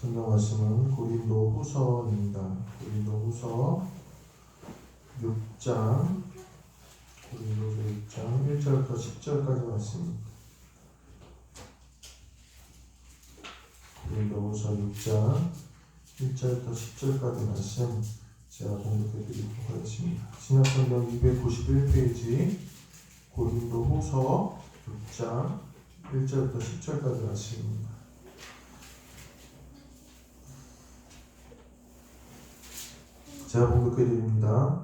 성경 말씀은 고린도 후서입니다. 고린도 후서 6장 고린도서 6장 1절부터 10절까지 말씀입니다. 고린도 후서 6장 1절부터 10절까지 말씀 제가 공독해 드리도록 하겠습니다. 신약성경 291페이지 고린도 후서 6장 1절부터 10절까지 말씀입니다. 제가 공격해 드립니다.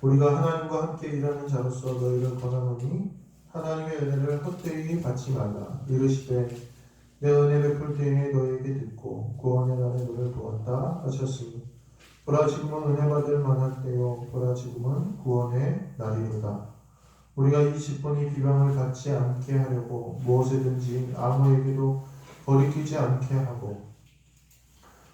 우리가 하나님과 함께 일하는 자로서 너희를 권하노니 하나님의 은혜를 헛되이 받지 말라. 이르시되 내 은혜 베풀 때에 너희에게 듣고 구원의 날에 너를 도왔다 하셨으니 보라 지금은 은혜 받을 만할 때요 보라 지금은 구원의 날이로다. 우리가 이 직분이 비방을 받지 않게 하려고 무엇이든지 아무에게도 거리끼지 않게 하고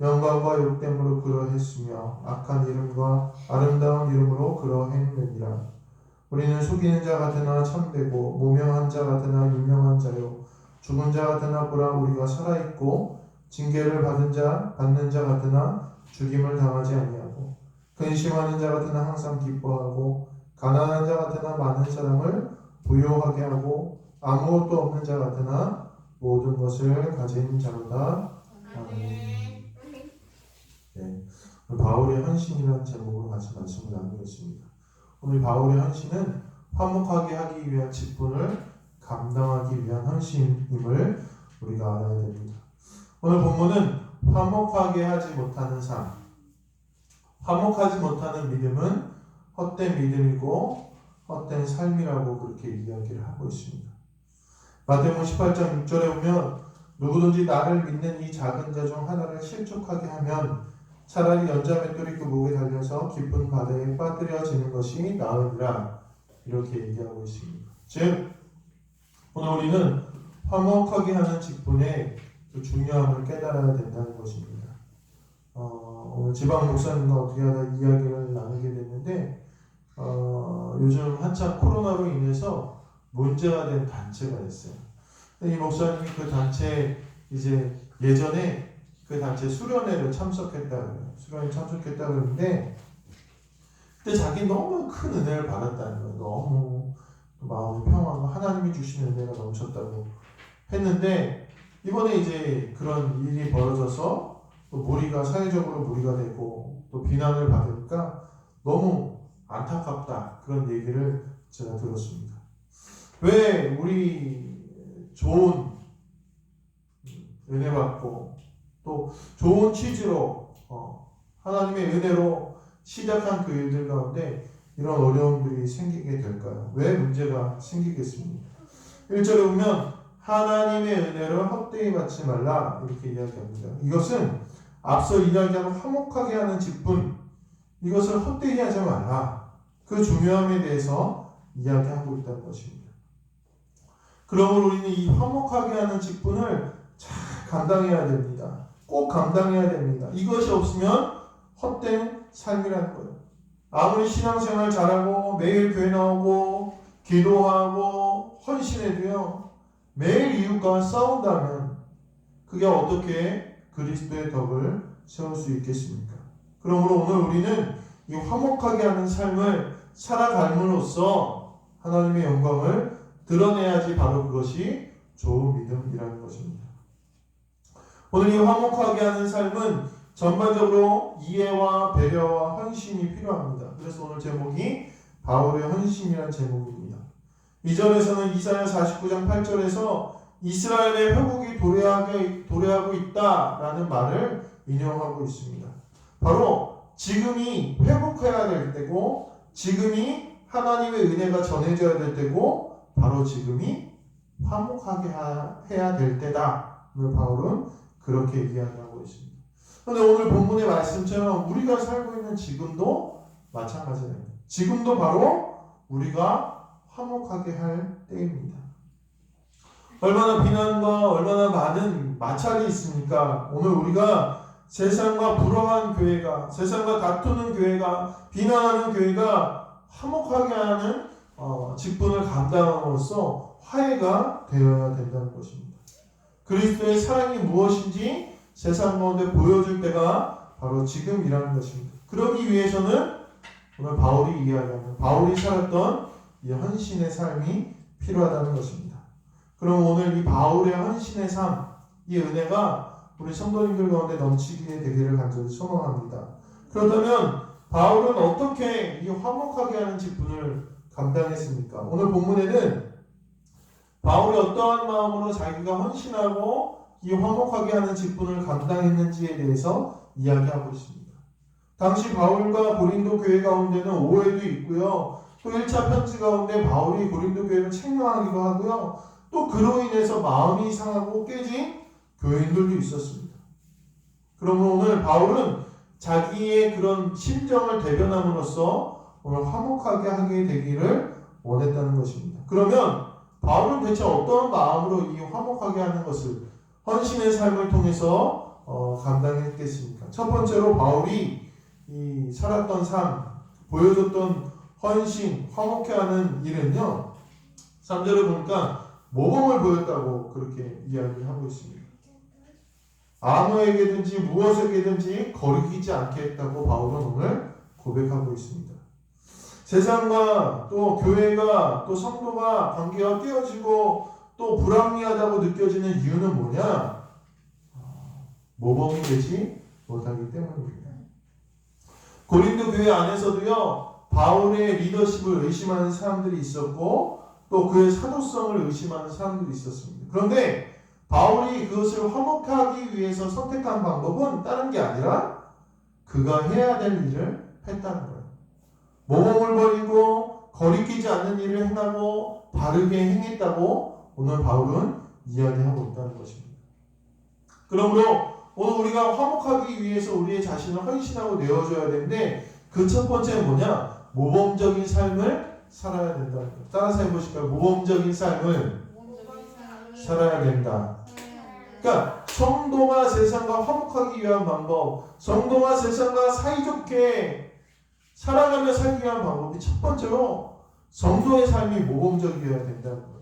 영광과 욕됨으로 그러했으며 악한 이름과 아름다운 이름으로 그러했느니라. 우리는 속이는 자 같으나 참되고 무명한 자 같으나 유명한 자요 죽은 자 같으나 보라 우리가 살아 있고 징계를 받은 자 받는 자 같으나 죽임을 당하지 아니하고 근심하는 자 같으나 항상 기뻐하고 가난한 자 같으나 많은 사람을 부요하게 하고 아무것도 없는 자 같으나 모든 것을 가진 자로다. 아멘. 네, 바울의 헌신이라는 제목으로 같이 말씀을 나누겠습니다. 오늘 바울의 헌신은 화목하게 하기 위한 직분을 감당하기 위한 헌신임을 우리가 알아야 됩니다. 오늘 본문은 화목하게 하지 못하는 삶, 화목하지 못하는 믿음은 헛된 믿음이고 헛된 삶이라고 그렇게 이야기를 하고 있습니다. 마태복음 18장 6절에 보면 누구든지 나를 믿는 이 작은 자 중 하나를 실족하게 하면 차라리 연자 맷돌이 그 목에 달려서 깊은 바다에 빠뜨려지는 것이 나으니라 이렇게 얘기하고 있습니다. 즉 오늘 우리는 화목하게 하는 직분의 그 중요함을 깨달아야 된다는 것입니다. 어, 오늘 지방 목사님과 어떻게 하다 이야기를 나누게 됐는데 어, 요즘 한참 코로나로 인해서 문제가 된 단체가 있어요. 이 목사님이 그 단체 이제 예전에 그 단체 수련회를 참석했다 그래요. 수련회 참석했다 그러는데 그때 자기 너무 큰 은혜를 받았다는 거예요. 너무 마음이 평안하고 하나님이 주신 은혜가 넘쳤다고 했는데 이번에 이제 그런 일이 벌어져서 또 무리가 사회적으로 무리가 되고 또 비난을 받으니까 너무 안타깝다 그런 얘기를 제가 들었습니다. 왜 우리 좋은 은혜 받고 또 좋은 취지로 어, 하나님의 은혜로 시작한 그 일들 가운데 이런 어려움들이 생기게 될까요? 왜 문제가 생기겠습니까? 1절에 보면 하나님의 은혜를 헛되이 받지 말라 이렇게 이야기합니다. 이것은 앞서 이야기한 화목하게 하는 직분 이것을 헛되이 하지 말라 그 중요함에 대해서 이야기하고 있다는 것입니다. 그러므로 우리는 이 화목하게 하는 직분을 잘 감당해야 됩니다. 꼭 감당해야 됩니다. 이것이 없으면 헛된 삶이라는 거예요. 아무리 신앙생활 잘하고 매일 교회 나오고 기도하고 헌신해도요 매일 이웃과 싸운다면 그게 어떻게 그리스도의 덕을 세울 수 있겠습니까? 그러므로 오늘 우리는 이 화목하게 하는 삶을 살아감으로써 하나님의 영광을 드러내야지 바로 그것이 좋은 믿음이라는 것입니다. 오늘 이 화목하게 하는 삶은 전반적으로 이해와 배려와 헌신이 필요합니다. 그래서 오늘 제목이 바울의 헌신이라는 제목입니다. 이전에서는 이사야 49장 8절에서 이스라엘의 회복이 도래하게, 도래하고 있다라는 말을 인용하고 있습니다. 바로 지금이 회복해야 될 때고 지금이 하나님의 은혜가 전해져야 될 때고 바로 지금이 화목하게 해야 될 때다. 오늘 바울은 그렇게 이야기하고 있습니다. 그런데 오늘 본문의 말씀처럼 우리가 살고 있는 지금도 마찬가지예요. 지금도 바로 우리가 화목하게 할 때입니다. 얼마나 비난과 얼마나 많은 마찰이 있습니까? 오늘 우리가 세상과 불화한 교회가, 세상과 다투는 교회가, 비난하는 교회가 화목하게 하는 어, 직분을 감당함으로써 화해가 되어야 된다는 것입니다. 그리스도의 사랑이 무엇인지 세상 가운데 보여줄 때가 바로 지금이라는 것입니다. 그러기 위해서는 오늘 바울이 이야기하는 바울이 살았던 이 헌신의 삶이 필요하다는 것입니다. 그럼 오늘 이 바울의 헌신의 삶, 이 은혜가 우리 성도님들 가운데 넘치게 되기를 간절히 소망합니다. 그렇다면 바울은 어떻게 이 화목하게 하는 직분을 감당했습니까? 오늘 본문에는 바울이 어떠한 마음으로 자기가 헌신하고 이 화목하게 하는 직분을 감당했는지에 대해서 이야기하고 있습니다. 당시 바울과 고린도 교회 가운데는 오해도 있고요. 또 1차 편지 가운데 바울이 고린도 교회를 책망하기도 하고요. 또 그로 인해서 마음이 상하고 깨진 교인들도 있었습니다. 그러므로 오늘 바울은 자기의 그런 심정을 대변함으로써 오늘 화목하게 하게 되기를 원했다는 것입니다. 그러면 바울은 대체 어떤 마음으로 이 화목하게 하는 것을 헌신의 삶을 통해서 어, 감당했겠습니까? 첫 번째로 바울이 이 살았던 삶, 보여줬던 헌신, 화목해 하는 일은요. 3절을 보니까 모범을 보였다고 그렇게 이야기하고 있습니다. 아무에게든지 무엇에게든지 거리기지 않게 했다고 바울은 오늘 고백하고 있습니다. 세상과 또 교회가 또 성도가 관계가 깨어지고 또 불합리하다고 느껴지는 이유는 뭐냐? 모범이 되지 못하기 때문입니다. 고린도 교회 안에서도요, 바울의 리더십을 의심하는 사람들이 있었고, 또 그의 사도성을 의심하는 사람들이 있었습니다. 그런데 바울이 그것을 화목하기 위해서 선택한 방법은 다른 게 아니라 그가 해야 될 일을 했다는 거예요. 모범을 버리고 거리끼지 않는 일을 행하고 바르게 행했다고 오늘 바울은 이야기하고 있다는 것입니다. 그러므로 오늘 우리가 화목하기 위해서 우리의 자신을 헌신하고 내어줘야 되는데 그 첫 번째는 뭐냐? 모범적인 삶을 살아야 된다. 따라서 해보실까요? 모범적인 삶을 살아야 된다. 그러니까 성도가 세상과 화목하기 위한 방법, 성도가 세상과 사이좋게 살아가며 살기 위한 방법이 첫 번째로 성도의 삶이 모범적이어야 된다는 거예요.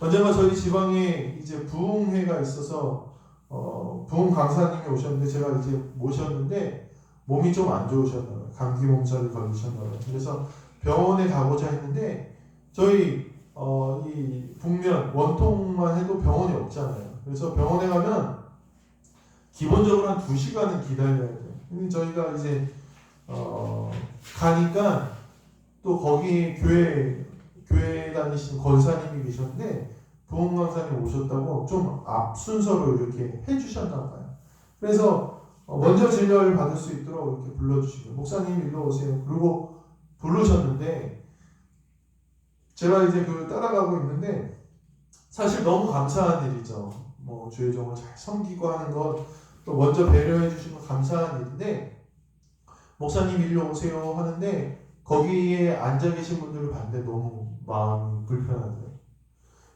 언젠가 저희 지방에 이제 부흥회가 있어서 어, 부흥 강사님이 오셨는데 제가 이제 모셨는데 몸이 좀 안 좋으셨나 봐요. 감기 몸살을 걸리셨나 봐요. 그래서 병원에 가고자 했는데 저희 어, 이 북면 원통만 해도 병원이 없잖아요. 그래서 병원에 가면 기본적으로 한 2시간은 기다려야 돼요. 근데 저희가 이제 어, 가니까 또 거기 교회 교회 다니시는 권사님이 계셨는데 부흥 강사님 오셨다고 좀 앞 순서로 이렇게 해주셨나 봐요. 그래서 어, 먼저 진료를 받을 수 있도록 이렇게 불러주시고 목사님 일로 오세요. 그리고 부르셨는데 제가 이제 그 따라가고 있는데 사실 너무 감사한 일이죠. 뭐 주의 종을 잘 섬기고 하는 것, 또 먼저 배려해 주시는 건 감사한 일인데 목사님 일로 오세요 하는데 거기에 앉아 계신 분들을 봤는데 너무 마음이 불편하더라고요.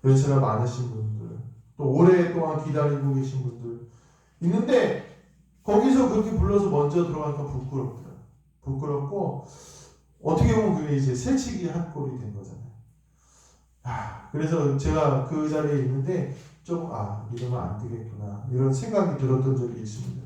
연세가 많으신 분들, 또 오랫동안 기다리고 계신 분들 있는데 거기서 그렇게 불러서 먼저 들어가니까 부끄럽더라고요. 부끄럽고 어떻게 보면 그게 이제 새치기 한 꼴이 된 거잖아요. 아, 그래서 제가 그 자리에 있는데 좀, 아, 이러면 안 되겠구나. 이런 생각이 들었던 적이 있습니다.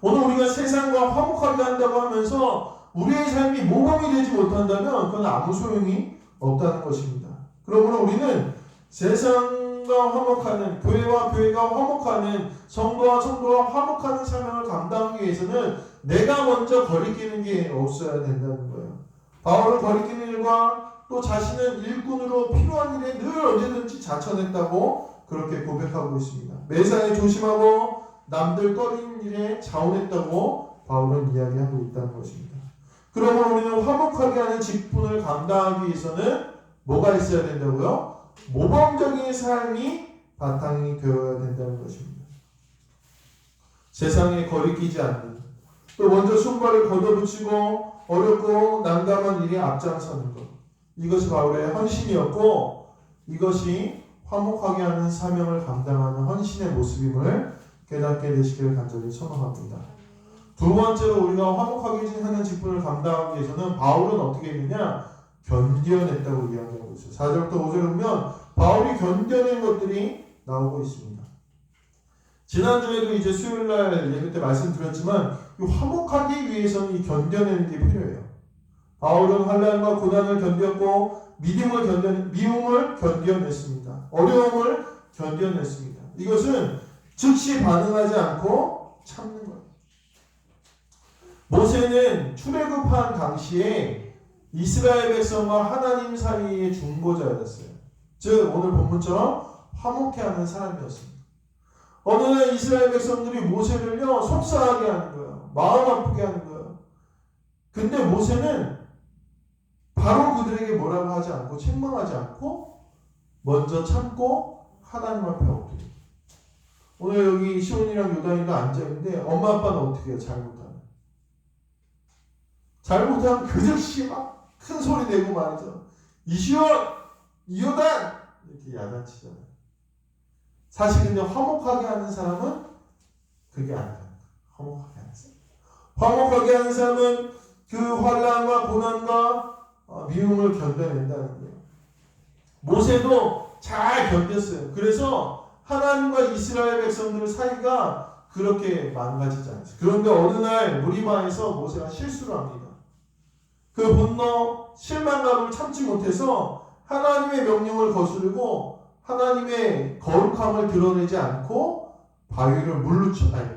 오늘 우리가 세상과 화목하게 한다고 하면서 우리의 삶이 모범이 되지 못한다면 그건 아무 소용이 없다는 것입니다. 그러므로 우리는 세상과 화목하는, 교회와 교회가 화목하는, 성도와 성도가 화목하는 사명을 감당하기 위해서는 내가 먼저 거리끼는 게 없어야 된다는 거예요. 바울은 거리끼는 일과 또 자신은 일꾼으로 필요한 일에 늘 언제든지 자천했다고 그렇게 고백하고 있습니다. 매사에 조심하고 남들 꺼리는 일에 자원했다고 바울은 이야기하고 있다는 것입니다. 그러므로 우리는 화목하게 하는 직분을 감당하기 위해서는 뭐가 있어야 된다고요? 모범적인 삶이 바탕이 되어야 된다는 것입니다. 세상에 거리끼지 않는 또 먼저 손발을 걷어붙이고 어렵고 난감한 일에 앞장서는 것. 이것이 바울의 헌신이었고 이것이 화목하게 하는 사명을 감당하는 헌신의 모습임을 깨닫게 되시기를 간절히 소망합니다. 두 번째로 우리가 화목하게 하는 직분을 감당하기 위해서는 바울은 어떻게 했느냐? 견뎌냈다고 이야기하고 있어요. 4절부터 5절에 보면 바울이 견뎌낸 것들이 나오고 있습니다. 지난주에도 이제 수요일날 예배 때 말씀드렸지만 이 화목하기 위해서는 이 견뎌내는 게 필요해요. 바울은 환란과 고난을 견뎠고 믿음을 견뎌 미움을 견뎌냈습니다. 어려움을 견뎌냈습니다. 이것은 즉시 반응하지 않고 참는 거예요. 모세는 출애굽한 당시에 이스라엘 백성과 하나님 사이의 중보자였어요. 즉 오늘 본문처럼 화목해하는 사람이었습니다. 어느 날 이스라엘 백성들이 모세를요 속상하게 하는 거예요. 마음 아프게 하는 거예요. 근데 모세는 바로 그들에게 뭐라고 하지 않고 책망하지 않고 먼저 참고 하나님 앞에 엎드려. 오늘 여기 시온이랑 요단이가 앉아 있는데 엄마 아빠는 어떻게 해요? 잘못하면 잘못하면 그 즉시 막큰 소리 내고 말이죠. 이시온, 이요단 이렇게 야단치잖아요. 사실 근데 화목하게 하는 사람은 그게 아니에요. 화목하게 하는 사람. 화목하게 하는 사람은 그 환란과 고난과 어, 미움을 견뎌낸다는 거예요. 모세도 잘 견뎠어요. 그래서 하나님과 이스라엘 백성들 사이가 그렇게 망가지지 않았어요. 그런데 어느 날 무리바에서 모세가 실수를 합니다. 그 분노, 실망감을 참지 못해서 하나님의 명령을 거스르고 하나님의 거룩함을 드러내지 않고 바위를 물로 쳐, 아니,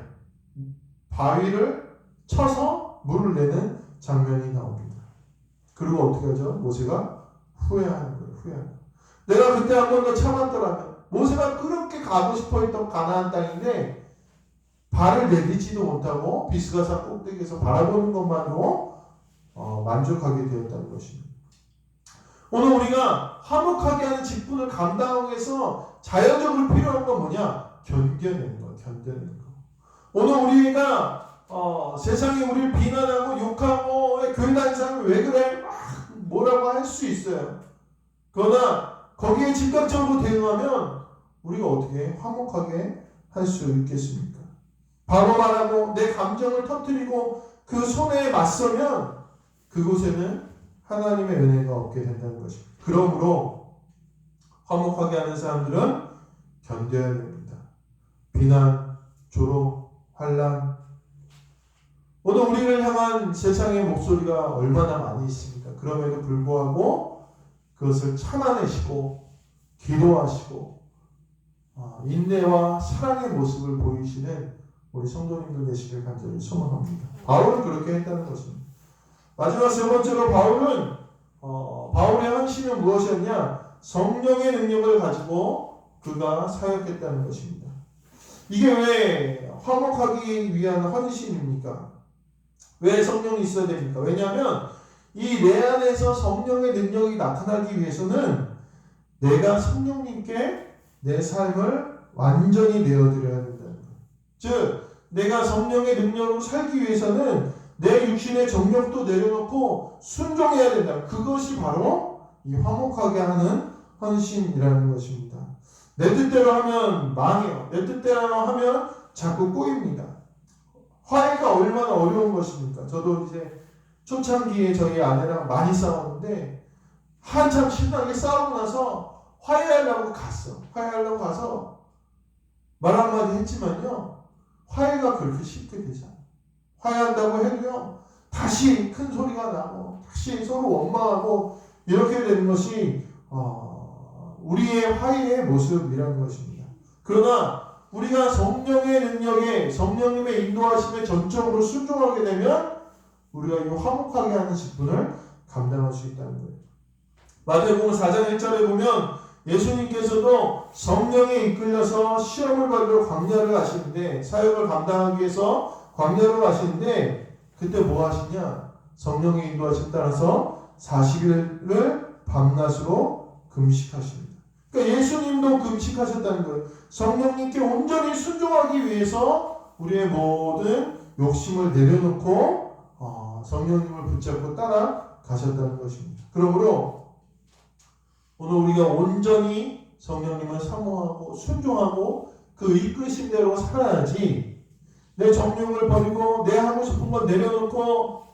바위를 쳐서 물을 내는 장면이 나옵니다. 그리고 어떻게 하죠? 모세가 후회하는 거예요. 후회하는 거예요. 내가 그때 한 번 더 참았더라면 모세가 그렇게 가고 싶어 했던 가나안 땅인데 발을 내딛지도 못하고 비스가산 꼭대기에서 바라보는 것만으로 어, 만족하게 되었다는 것입니다. 오늘 우리가 화목하게 하는 직분을 감당하기 위해서 자연적으로 필요한 건 뭐냐? 견뎌내는 거, 견뎌내는 거. 오늘 우리가 어, 세상이 우리를 비난하고 욕하고 교회 다니는 사람이 왜 그래? 막 뭐라고 할 수 있어요. 그러나 거기에 즉각적으로 대응하면 우리가 어떻게 화목하게 할 수 있겠습니까? 바로 말하고 내 감정을 터뜨리고 그 손해에 맞서면 그곳에는 하나님의 은혜가 없게 된다는 것입니다. 그러므로 화목하게 하는 사람들은 견뎌야 됩니다. 비난, 조롱, 환란. 오늘 우리를 향한 세상의 목소리가 얼마나 많이 있습니까? 그럼에도 불구하고 그것을 참아내시고 기도하시고 아, 인내와 사랑의 모습을 보이시는 우리 성도님들 되시길 간절히 소망합니다. 바울은 그렇게 했다는 것입니다. 마지막 세 번째로 바울은 어, 바울의 헌신은 무엇이었냐? 성령의 능력을 가지고 그가 사역했다는 것입니다. 이게 왜 화목하기 위한 헌신입니까? 왜 성령이 있어야 됩니까? 왜냐하면 이 내 안에서 성령의 능력이 나타나기 위해서는 내가 성령님께 내 삶을 완전히 내어드려야 된다는 거예요. 즉, 내가 성령의 능력으로 살기 위해서는 내 육신의 정력도 내려놓고 순종해야 된다. 그것이 바로 이 화목하게 하는 헌신이라는 것입니다. 내 뜻대로 하면 망해요. 내 뜻대로 하면 자꾸 꼬입니다. 화해가 얼마나 어려운 것입니까? 저도 이제 초창기에 저희 아내랑 많이 싸웠는데 한참 신나게 싸우고 나서 화해하려고 갔어. 화해하려고 가서 말 한마디 했지만요. 화해가 그렇게 쉽게 되지 않아요. 화해한다고 해도요. 다시 큰 소리가 나고 다시 서로 원망하고 이렇게 되는 것이 어, 우리의 화해의 모습이라는 것입니다. 그러나 우리가 성령의 능력에 성령님의 인도하심에 전적으로 순종하게 되면 우리가 이 화목하게 하는 직분을 감당할 수 있다는 거예요. 마태복음 4장 1절에 보면 예수님께서도 성령에 이끌려서 시험을 받으러 광야를 가시는데 사역을 감당하기 위해서 광야로 가시는데 그때 뭐 하시냐? 성령의 인도하심 따라서 40일을 밤낮으로 금식하십니다. 그러니까 예수님도 금식하셨다는 거예요. 성령님께 온전히 순종하기 위해서 우리의 모든 욕심을 내려놓고 어, 성령님을 붙잡고 따라 가셨다는 것입니다. 그러므로 오늘 우리가 온전히 성령님을 사모하고 순종하고 그 이끄심대로 살아야지 내 정욕을 버리고 내 하고 싶은 건 내려놓고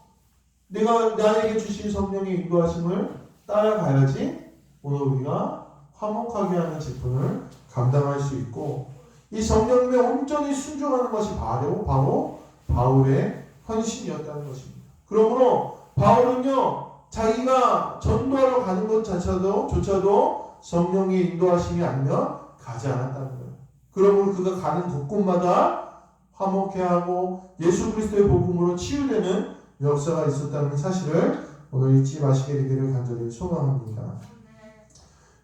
내가 나에게 주신 성령의 인도하심을 따라가야지 오늘 우리가 화목하게 하는 직분을 감당할 수 있고 이 성령님에 온전히 순종하는 것이 바로 바로 바울의 헌신이었다는 것입니다. 그러므로 바울은요 자기가 전도하러 가는 것 자체도 조차도 성령의 인도하심이 아니면 가지 않았다는 거예요. 그러므로 그가 가는 곳곳마다 화목해 하고 예수 그리스도의 복음으로 치유되는 역사가 있었다는 사실을 오늘 잊지 마시게 되기를 간절히 소망합니다.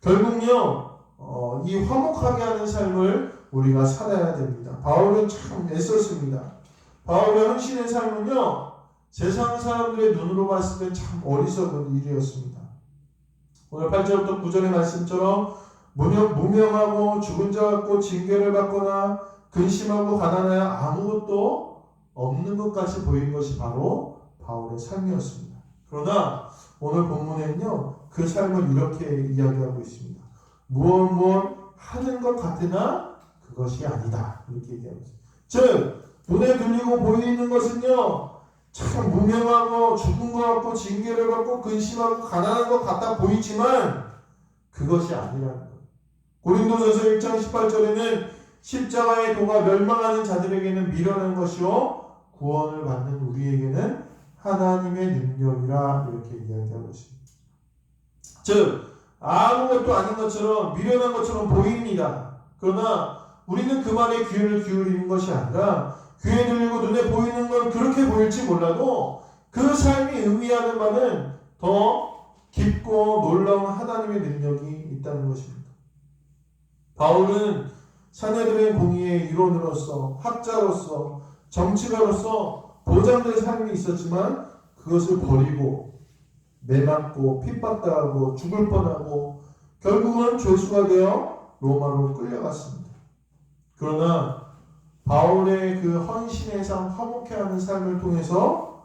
결국요, 어, 이 화목하게 하는 삶을 우리가 살아야 됩니다. 바울은 참 애썼습니다. 바울의 헌신의 삶은요, 세상 사람들의 눈으로 봤을 때 참 어리석은 일이었습니다. 오늘 8절부터 9절의 말씀처럼 무명, 무명하고 죽은 자 같고 징계를 받거나 근심하고 가난하여 아무것도 없는 것 같이 보인 것이 바로 바울의 삶이었습니다. 그러나 오늘 본문에는요, 그 삶을 이렇게 이야기하고 있습니다. 무엇 무엇 하는 것 같으나 그것이 아니다. 이렇게 얘기하고 있습니다. 즉, 눈에 들리고 보이는 것은요, 참 무명하고 죽은 것 같고 징계를 받고 근심하고 가난한 것 같아 보이지만 그것이 아니라는 거예요. 고린도전서 1장 18절에는 십자가의 도가 멸망하는 자들에게는 미련한 것이요 구원을 받는 우리에게는 하나님의 능력이라 이렇게 이야기하고 있습니다. 즉 아무것도 아닌 것처럼 미련한 것처럼 보입니다. 그러나 우리는 그 말에 귀를 기울이는 것이 아니라 귀에 들리고 눈에 보이는 건 그렇게 보일지 몰라도 그 삶이 의미하는 바는 더 깊고 놀라운 하나님의 능력이 있다는 것입니다. 바울은 사내들의 공의의 일원으로서 학자로서 정치가로서 보장될 삶이 있었지만 그것을 버리고 매맞고 핍박당하고 죽을 뻔하고 결국은 죄수가 되어 로마로 끌려갔습니다. 그러나 바울의 그 헌신의 삶, 화목해하는 삶을 통해서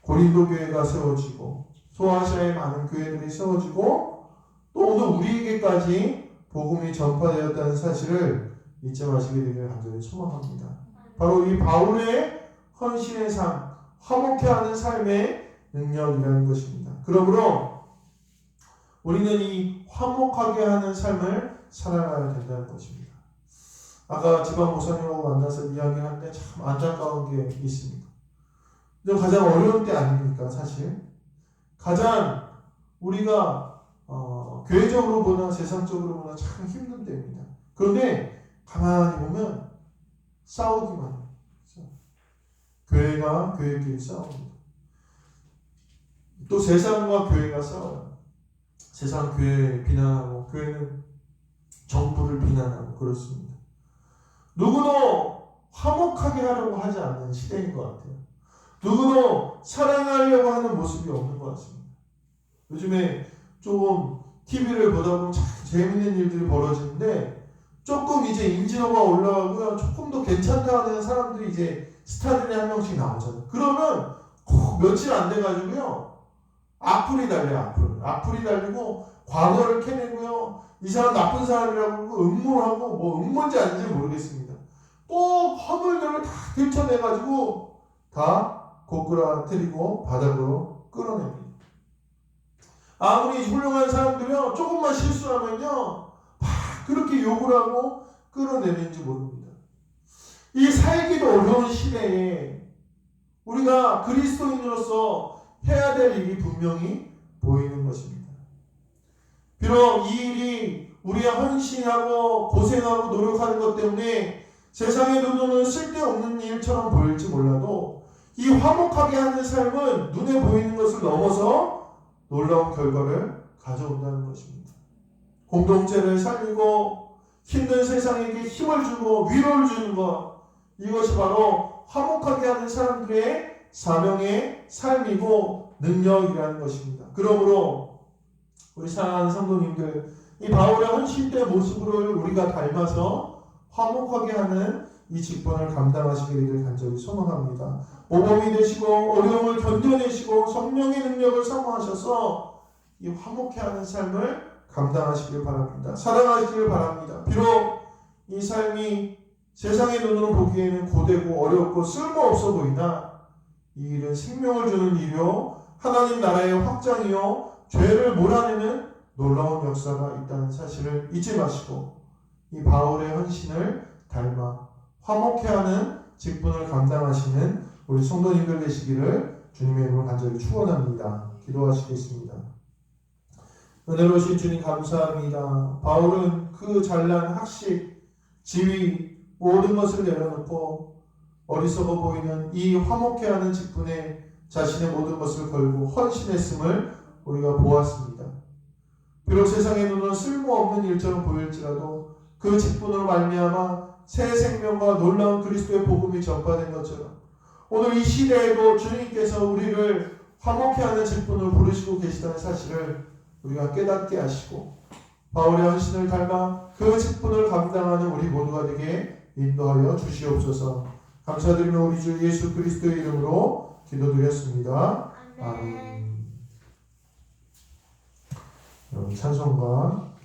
고린도 교회가 세워지고 소아시아의 많은 교회들이 세워지고 또 오늘 우리에게까지 복음이 전파되었다는 사실을 잊지 마시게 되기를 간절히 소망합니다. 바로 이 바울의 헌신의 삶, 화목해하는 삶의 능력이라는 것입니다. 그러므로 우리는 이 화목하게 하는 삶을 살아가야 된다는 것입니다. 아까 지방 목사님하고 만나서 이야기하는데 참 안타까운 게 있습니다. 가장 어려운 때 아닙니까, 사실? 가장 우리가 어, 교회적으로 보나 세상적으로 보나 참 힘든 때입니다. 그런데 가만히 보면 싸우기만 해요. 교회가 교회끼리 싸웁니다. 또 세상과 교회가 싸워요. 세상 교회 비난하고 교회는 정부를 비난하고 그렇습니다. 누구도 화목하게 하려고 하지 않는 시대인 것 같아요. 누구도 사랑하려고 하는 모습이 없는 것 같습니다. 요즘에 조금 TV를 보다 보면 참 재밌는 일들이 벌어지는데 조금 이제 인지도가 올라가고요. 조금 더 괜찮다 하는 사람들이 이제 스타들이 한 명씩 나오잖아요. 그러면 꼭 며칠 안 돼가지고요. 악플이 달려요, 악플. 악플이 달리고 과거를 캐내고요. 이 사람 나쁜 사람이라고 그러고 음모하고 뭐 음모인지 아닌지 모르겠습니다. 꼭 허물들을 다 들춰내가지고 다 고꾸라뜨리고 바닥으로 끌어냅니다. 아무리 훌륭한 사람들이요 조금만 실수하면요 막 그렇게 욕을 하고 끌어내는지 모릅니다. 이 살기도 어려운 시대에 우리가 그리스도인으로서 해야 될 일이 분명히 보이는 것입니다. 비록 이 일이 우리가 헌신하고 고생하고 노력하는 것 때문에 세상의 눈으로는 쓸데없는 일처럼 보일지 몰라도 이 화목하게 하는 삶은 눈에 보이는 것을 넘어서 놀라운 결과를 가져온다는 것입니다. 공동체를 살리고 힘든 세상에게 힘을 주고 위로를 주는 것 이것이 바로 화목하게 하는 사람들의 사명의 삶이고 능력이라는 것입니다. 그러므로 우리 사랑하는 성도님들 이 바울의 헌신된 모습을 우리가 닮아서 화목하게 하는 이 직분을 감당하시게 되기를 간절히 소망합니다. 모범이 되시고 어려움을 견뎌내시고 성령의 능력을 사모하셔서 이 화목해 하는 삶을 감당하시길 바랍니다. 사랑하시길 바랍니다. 비록 이 삶이 세상의 눈으로 보기에는 고되고 어렵고 쓸모없어 보이나 이 일은 생명을 주는 일이요 하나님 나라의 확장이요 죄를 몰아내는 놀라운 역사가 있다는 사실을 잊지 마시고 이 바울의 헌신을 닮아 화목해하는 직분을 감당하시는 우리 성도님들 되시기를 주님의 이름으로 간절히 축원합니다. 기도하시겠습니다. 은혜로우신 주님 감사합니다. 바울은 그 잘난 학식, 지위 모든 것을 내려놓고 어리석어 보이는 이 화목해 하는 직분에 자신의 모든 것을 걸고 헌신했음을 우리가 보았습니다. 비록 세상의 눈은 쓸모없는 일처럼 보일지라도 그 직분으로 말미암아 새 생명과 놀라운 그리스도의 복음이 전파된 것처럼 오늘 이 시대에도 주님께서 우리를 화목해하는 직분을 부르시고 계시다는 사실을 우리가 깨닫게 하시고 바울의 헌신을 닮아 그 직분을 감당하는 우리 모두가 되게 인도하여 주시옵소서. 감사드리며 우리 주 예수 그리스도의 이름으로 기도드렸습니다. 아멘. 찬송가